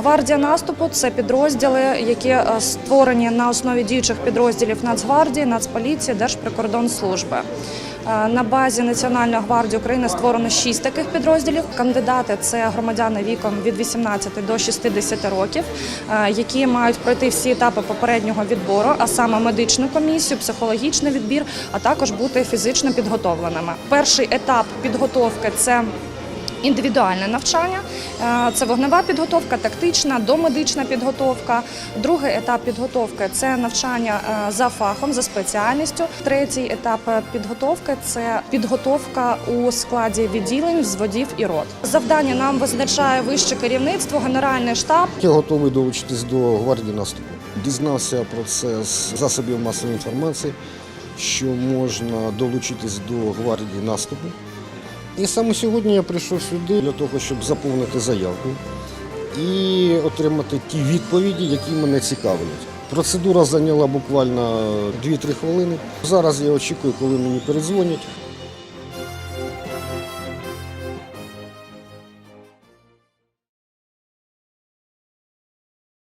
Гвардія наступу це підрозділи, які е, створені на основі діючих підрозділів Нацгвардії, Нацполіції, Держприкордонслужби. Е, На базі Національної гвардії України створено шість таких підрозділів. Кандидати це громадяни віком від 18 до 60 років, е, які мають пройти всі етапи попереднього відбору, а саме медичну комісію, психологічний відбір, а також бути фізично підготовленими. Перший етап підготовки це Індивідуальне навчання Е, це вогнева підготовка, тактична, домедична підготовка. Другий етап підготовки це навчання е, за фахом, за спеціальністю. Третій етап е, підготовки це підготовка у складі відділень, взводів і рот. Завдання нам визначає вище керівництво, генеральний штаб. Я готовий долучитись до гвардії наступу. Дізнався про це з засобів масової інформації, що можна долучитись до гвардії наступу. І саме сьогодні я прийшов сюди для того, щоб заповнити заявку і отримати ті відповіді, які мене цікавлять. Процедура зайняла буквально 2-3 хвилини. Зараз я очікую, коли мені передзвонять.